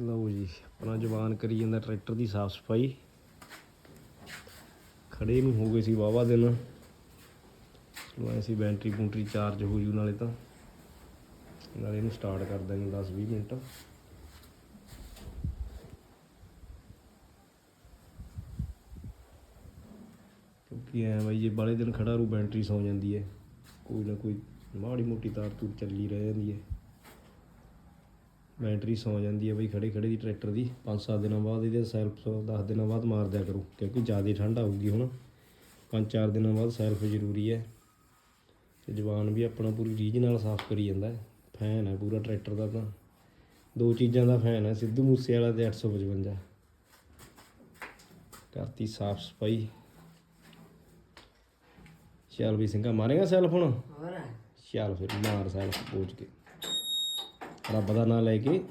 ਲਓ ਜੀ, ਆਪਣਾ ਜਵਾਨ ਕਰੀ ਜਾਂਦਾ ਟਰੈਕਟਰ ਦੀ ਸਾਫ਼ ਸਫ਼ਾਈ। ਖੜੇ ਨੂੰ ਹੋ ਗਏ ਸੀ ਵਾਵਾ ਦਿਨ। ਚਲੋ ਐਸੀ ਬੈਟਰੀ ਬੂਟਰੀ ਚਾਰਜ ਹੋ ਜੂ ਨਾਲੇ ਤਾਂ। ਨਾਲੇ ਇਹਨੂੰ ਸਟਾਰਟ ਕਰ ਦਾਂਗੇ 10 20 ਮਿੰਟ। ਕਿਉਂਕਿ ਐ ਬਾਈ ਜੇ ਬਾਲੇ ਦਿਨ ਖੜਾ ਰੂ ਬੈਟਰੀ ਸੌ ਜਾਂਦੀ ਹੈ ਕੋਈ ਨਾ ਕੋਈ ਮਾੜੀ ਮੋਟੀ ਤਾਰ ਤੂਰ ਚੱਲੀ ਰਹਿ ਜਾਂਦੀ ਹੈ ਬੈਟਰੀ ਸੌ ਜਾਂਦੀ ਹੈ ਬਈ ਖੜੇ ਖੜੇ ਦੀ ਟਰੈਕਟਰ ਦੀ। 5-7 ਦਿਨਾਂ ਬਾਅਦ ਇਹਦੇ ਸੈਲਫ 10 ਦਿਨਾਂ ਬਾਅਦ ਮਾਰ ਦਿਆ ਕਰੋ ਕਿਉਂਕਿ ਜ਼ਿਆਦਾ ਠੰਡ ਆਊਗੀ ਹੁਣ। 5-4 ਦਿਨਾਂ ਬਾਅਦ ਸੈਲਫ ਜ਼ਰੂਰੀ ਹੈ। ਤੇ ਜਵਾਨ ਵੀ ਆਪਣਾ ਪੂਰੀ ਰੀਝ ਨਾਲ ਸਾਫ਼ ਕਰੀ ਜਾਂਦਾ ਹੈ। ਫੈਨ ਹੈ ਪੂਰਾ ਟਰੈਕਟਰ ਦਾ ਤਾਂ। ਦੋ ਚੀਜ਼ਾਂ ਦਾ ਫੈਨ ਹੈ ਸਿੱਧੂ ਮੂਸੇ ਵਾਲਾ ਤੇ 855 ਕਰਤੀ ਸਾਫ਼ ਸਫ਼ਾਈ। ਚੱਲ ਵੀ ਸਿੰਘਾ ਮਾਰੇਗਾ ਸੈਲਫ ਹੁਣ? ਹੋਰ? ਚੱਲ ਫਿਰ ਮਾਰ ਸੈਲਫ ਪਹੁੰਚ ਕੇ। ਰੱਬ ਦਾ ਨਾਮ ਲੈ ਕੇ।